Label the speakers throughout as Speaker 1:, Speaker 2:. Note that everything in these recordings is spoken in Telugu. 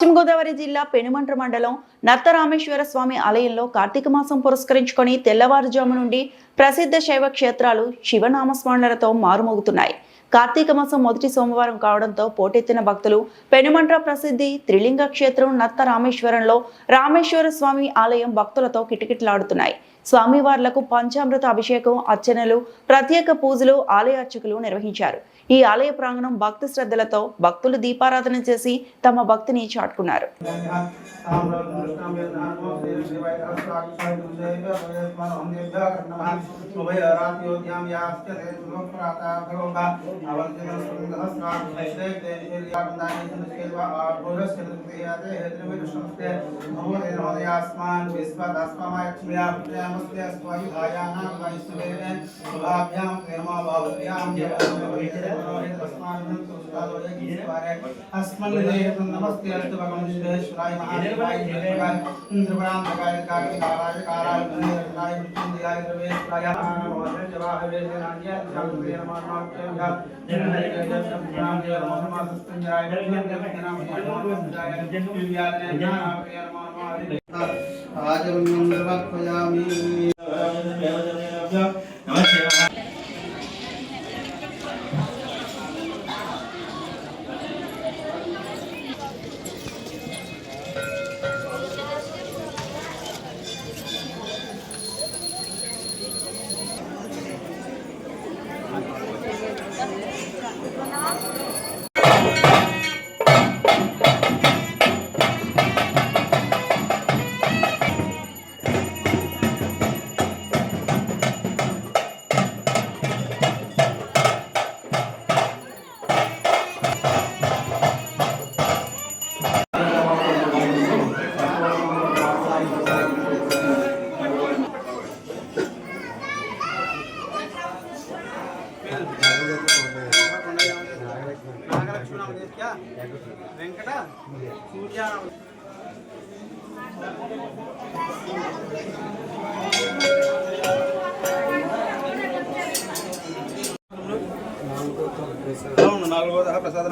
Speaker 1: పశ్చిమ గోదావరి జిల్లా పెనుమంట్ర మండలం నత్తరామేశ్వర స్వామి ఆలయంలో కార్తీక మాసం పురస్కరించుకొని తెల్లవారుజాము నుండి ప్రసిద్ధ శైవ క్షేత్రాలు శివనామస్మరణలతో మారుమోగుతున్నాయి. కార్తీక మాసం మొదటి సోమవారం కావడంతో పోటెత్తిన భక్తులు పెనుమంట్ర ప్రసిద్ధి త్రిలింగ క్షేత్రం నత్త రామేశ్వరంలో రామేశ్వర స్వామి ఆలయం భక్తులతో కిటకిటలాడుతున్నాయి. స్వామివార్లకు పంచామృత అభిషేకం అర్చనలు ప్రత్యేక పూజలు ఆలయ అర్చకులు నిర్వహించారు. ఈ ఆలయ ప్రాంగణం భక్తి శ్రద్ధలతో భక్తులు దీపారాధన చేసి తమ భక్తిని పట్టుకున్నారు
Speaker 2: अस्मन् नमस्ते अस्तु शिवमनिष्ठे शिवाय महादेवाय इंद्रपरांधकाय काकराय काराय इंद्रनाय मृत्युंजयाय द्रवेश्वराय नमोते जवाहरे नान्य जागृते नमः जननाय जगतप्रणाम
Speaker 3: जय
Speaker 2: नमः सत्यंजयाय जय नमः जय
Speaker 3: जय ज्ञानाप्रिय नमः
Speaker 2: आज रुण्यं सर्वक्वयामि వెంకట సూర్య అవును నాలుగో ప్రసాద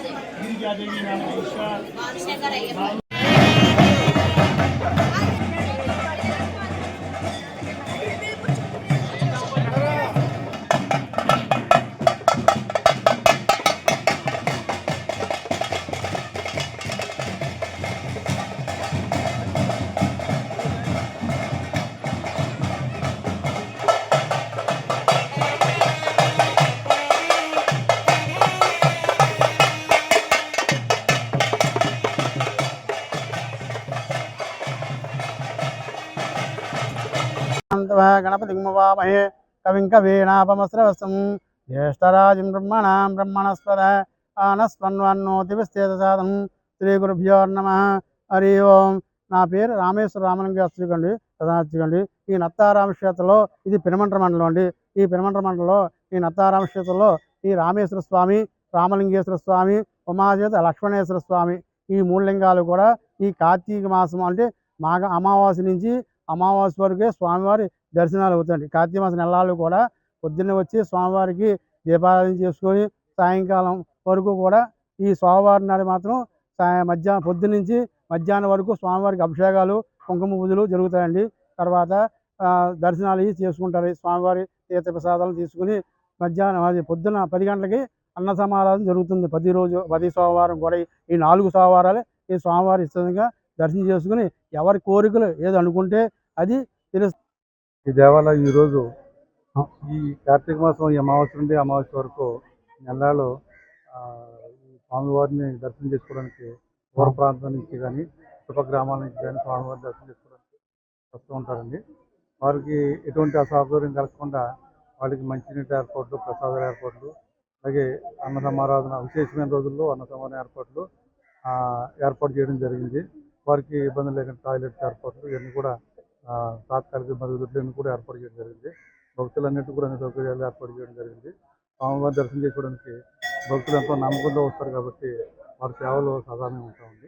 Speaker 2: గిరిజాదేవి నాగేశ్వర గణపతి వామహే కవిం కవీనాపమస్రవసం జ్యేష్ఠరాజం బ్రహ్మణాం బ్రహ్మణస్పద ఆనస్వన్వన్నోతివిస్తేతసాదం శ్రీ గురుభ్యో నమ హరి ఓం నా పేరు రామేశ్వర రామలింగ అర్చకండి ప్రధానర్చకండి ఈ నత్తారామ క్షేత్రంలో ఇది పెనుమంట్ర మండలం అండి. ఈ పెనుమంట్ర మండలంలో ఈ నత్తారామ క్షేత్రంలో ఈ రామేశ్వర స్వామి రామలింగేశ్వర స్వామి ఉమాచేత లక్ష్మణేశ్వర స్వామి ఈ మూడు లింగాలు కూడా ఈ కార్తీక మాసం అంటే మాఘ అమావాస్య నుంచి అమావాస్య వరకే స్వామివారి దర్శనాలు అవుతాయండి. కార్తీక మాసం నెలలు కూడా పొద్దున్నే వచ్చి స్వామివారికి దీపారాధన చేసుకొని సాయంకాలం వరకు కూడా ఈ సోమవారం నాడు మాత్రం మధ్యాహ్నం పొద్దున్న నుంచి మధ్యాహ్నం వరకు స్వామివారికి అభిషేకాలు కుంకుమ పూజలు జరుగుతాయండి. తర్వాత దర్శనాలు చేసుకుంటారు. ఈ స్వామివారి తీర్థప్రసాదాలు తీసుకుని మధ్యాహ్నం అది పొద్దున పది గంటలకి అన్న సమారాధన జరుగుతుంది. ప్రతిరోజు ప్రతి సోమవారం కూడా ఈ- నాలుగు సోమవారాలు ఈ స్వామివారి ఇష్టంగా దర్శనం చేసుకుని ఎవరి కోరికలు ఏది అనుకుంటే అది
Speaker 4: ఈ దేవాలయం ఈరోజు ఈ కార్తీక మాసం ఈ అమావాస్య నుండి అమావాస్య వరకు నెలలు ఈ స్వామివారిని దర్శనం చేసుకోవడానికి దూర ప్రాంతం నుంచి కానీ చుట్టుపక్కల గ్రామాల నుంచి కానీ స్వామివారిని దర్శనం చేసుకోవడానికి వస్తూ ఉంటారండి. వారికి ఎటువంటి అసౌకర్యం కలగకుండా వాళ్ళకి మంచినీటి ఏర్పాట్లు ప్రసాదాల ఏర్పాట్లు అలాగే అన్న సమారాధన విశేషమైన రోజుల్లో అన్న ఏర్పాట్లు ఏర్పాటు చేయడం జరిగింది. వారికి ఇబ్బంది లేకుండా టాయిలెట్స్ ఏర్పాట్లు ఇవన్నీ కూడా తాత్కాలిక మరుగుదొడ్లను కూడా ఏర్పాటు చేయడం జరిగింది. భక్తులన్నిటి కూడా అన్ని సౌకర్యాలు ఏర్పాటు చేయడం జరిగింది. స్వామివారి దర్శనం చేసుకోవడానికి భక్తులు ఎంతో నమ్మకంతో వస్తారు కాబట్టి వారి సేవలు సాధారణంగా ఉంటా ఉంది